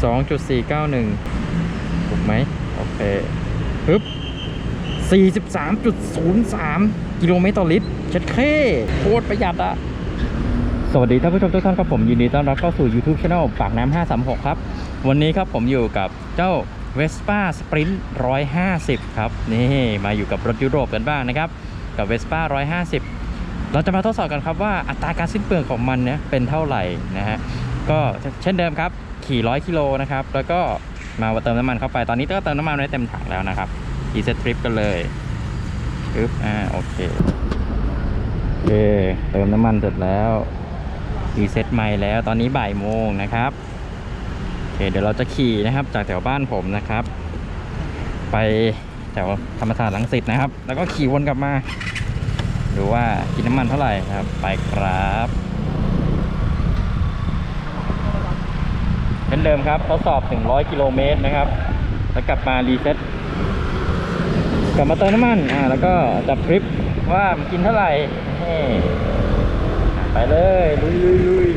2.491 ถูกไหมโอเคปึ๊บ43.03 กิโลเมตรต่อลิตรเช็ดเคโคตรประหยัดอะสวัสดีท่านผู้ชมทุกท่านครับผมยินดีต้อนรับเข้าสู่ YouTube Channel ปากน้ำ536 ครับ วันนี้ครับผมอยู่กับเจ้า Vespa Sprint 150 ครับ นี่มาอยู่กับรถยุโรปกันบ้างนะครับ กับ Vespa 150 เราจะมาทดสอบกันครับว่าอัตราการสิ้นเปลืองของมันเนี่ยเป็นเท่าไหร่นะฮะก็เช่นเดิมครับ ขี่ร้อยกิโลนะครับ แล้วก็มาเติมน้ำมันเข้าไป ตอนนี้ก็เติมน้ำมันไว้เต็มถังแล้วนะครับอีเซตทริปกันเลยปึ๊บอ่าโอเคโอเค เติมน้ำมันเสร็จแล้วรีเซ็ตใหม่แล้ว ตอนนี้บ่ายโมงนะครับโอเคเดี๋ยวเราจะขี่นะครับ จากแถวบ้านผมนะครับ ไปแถวธรรมศาสตร์ลังสิตนะครับ แล้วก็ขี่วนกลับมา ดูว่ากินน้ำมันเท่าไหร่ครับ ไปครับ เช่นเดิมครับทดสอบถึง100 กิโลเมตรนะครับ แล้วกลับมารีเซ็ตกลับมาเติมน้ำมันอ่าแล้วก็จับทริปว่ามันกินเท่าไหร่ไปเลยลุยลุยลุย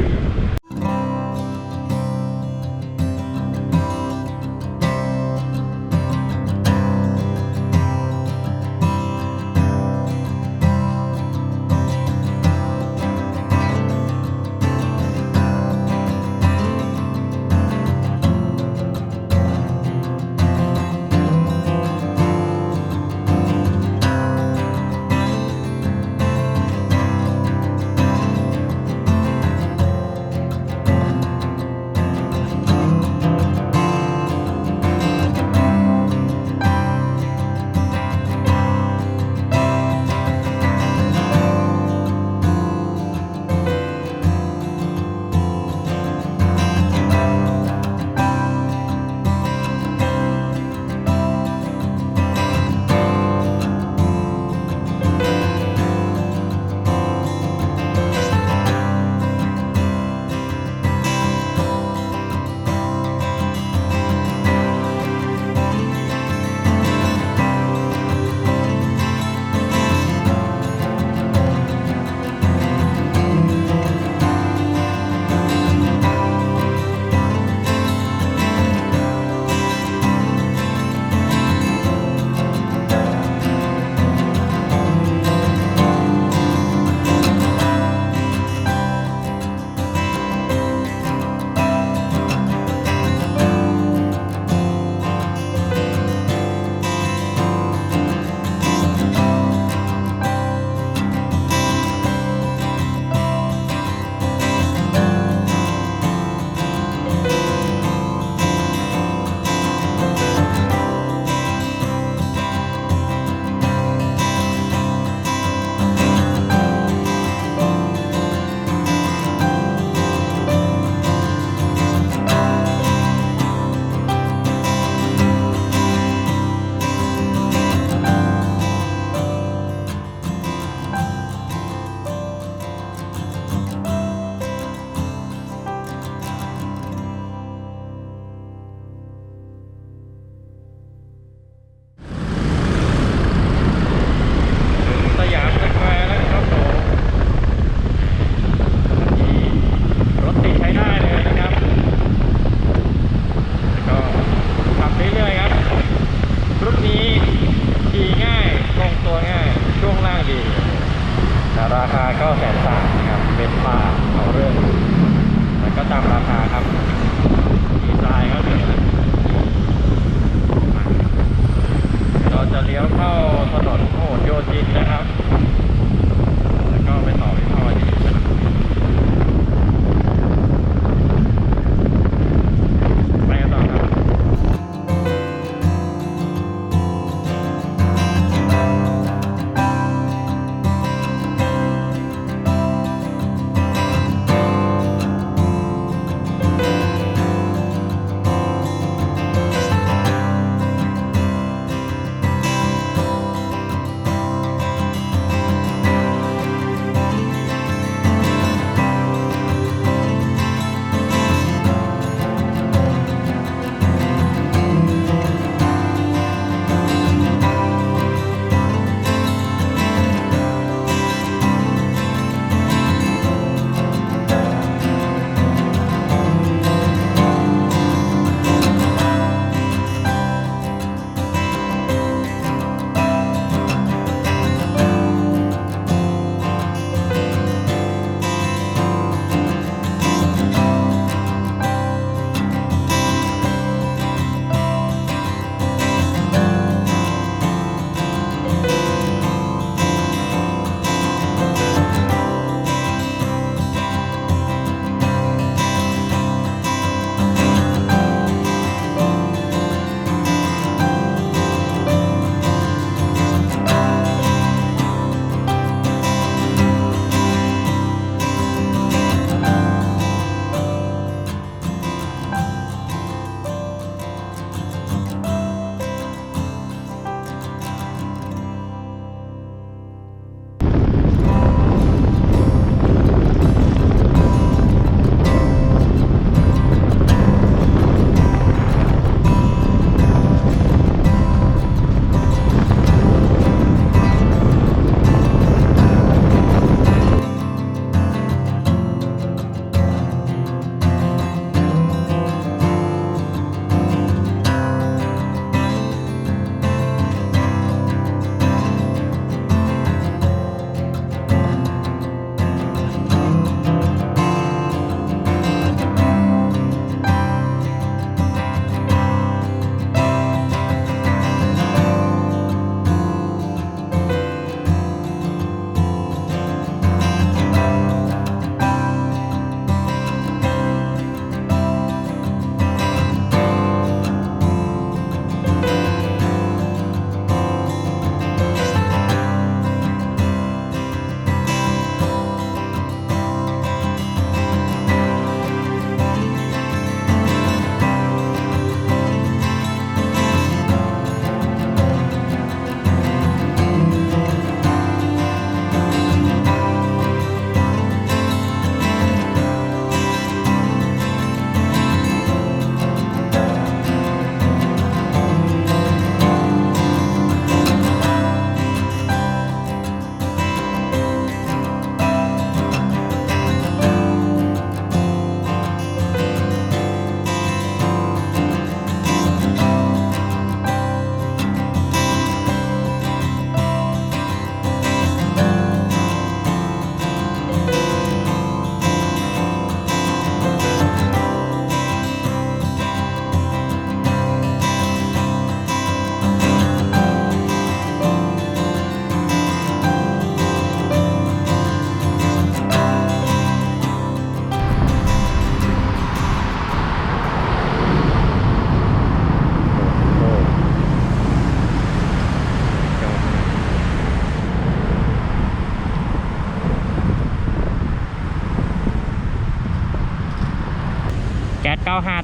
ก็ตามราคาครับ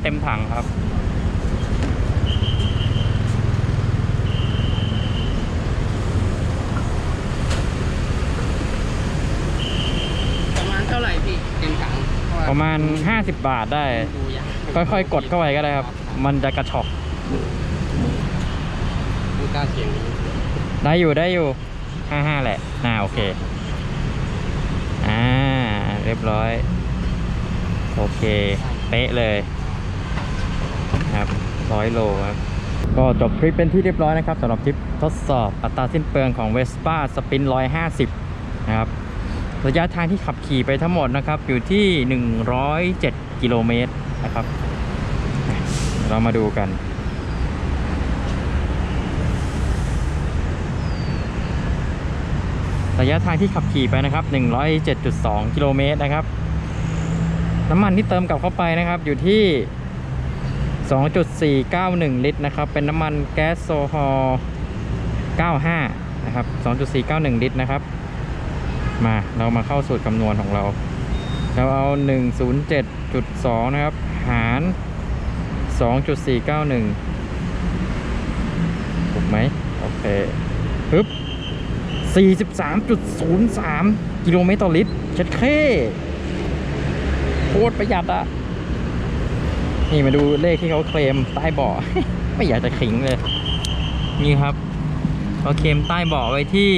ต็มถังครับ ประมาณเท่าไหร่พี่เต็มถังเพว่ประมาณ 50 บาทได้ ดูยากค่อยๆ กดเข้าไปก็ได้ครับ มันจะกระชอกดูกล้าเสียงได้อยู่ได้อยู่ 55 แหละน่าโอเค อ่า เรียบร้อย โอเค เป๊ะเลย ครับร้อยโลครับก็จบทริปเป็นที่เรียบร้อยนะครับสำหรับทริปทดสอบอัตราสิ้นเปลืองของ Vespa Spin 150 นะครับระยะทางที่ขับขี่ไปทั้งหมดนะครับ อยู่ที่ 107 กิโลเมตรนะครับ เรามาดูกัน ระยะทางที่ขับขี่ไปนะครับ 107.2 กิโลเมตรนะครับ น้ำมันที่เติมกลับเข้าไปนะครับอยู่ที่ 2.491 ลิตรนะครับ เป็นน้ำมันแก๊สโซฮอล95 นะครับ 2.491 ลิตรนะครับ มาเรามาเข้าสูตรคำนวณของเรา เราเอา 107.2 นะครับ หาร 2.491 ถูกไหม โอเคปึ๊บ43.03 กิโลเมตรต่อลิตรเช็ดเคโคตรประหยัดอะ นี่มาดูเลขที่เขาเคลมใต้เบาะ ไม่อยากจะขิงเลย นี่ครับเขาเคลมใต้เบาะไว้ที่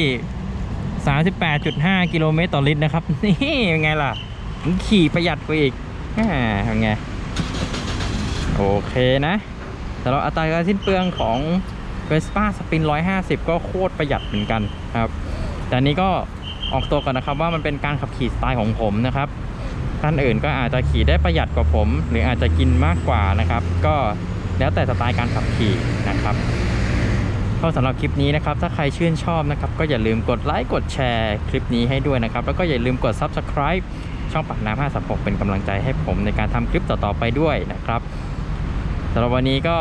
38.5 กิโลเมตรต่อลิตรนะครับ นี่เป็นไงล่ะ ขี่ประหยัดกว่าอีกอ่าเป็นไง โอเคนะแต่เราอัตราการสิ้นเปลืองของ Vespa Spin 150 ก็โคตรประหยัดเหมือนกันครับ แต่นนี้ก็ออกตัวก่อนนะครับว่ามันเป็นการขับขี่สไตล์ของผมนะครับ ท่านอื่นก็อาจจะขี่ได้ประหยัดกว่าผม หรืออาจจะกินมากกว่านะครับ ก็แล้วแต่สไตล์การขับขี่นะครับก็สำหรับคลิปนี้นะครับ ถ้าใครชื่นชอบนะครับ ก็อย่าลืมกดไลค์กดแชร์คลิปนี้ให้ด้วยนะครับ แล้วก็อย่าลืมกด Subscribe ช่องปากน้ำ536เป็นกำลังใจให้ผมในการทำคลิปต่อๆไปด้วยนะครับสำหรับวันนี้ก็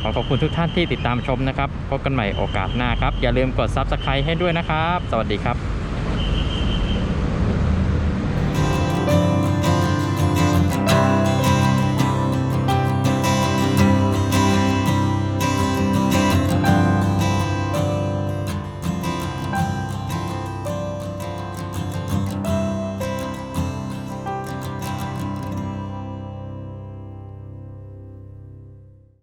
ขอขอบคุณทุกท่านที่ติดตามชมนะครับ พบกันใหม่โอกาสหน้าครับ อย่าลืมกด Subscribe ให้ด้วยนะครับ สวัสดีครับ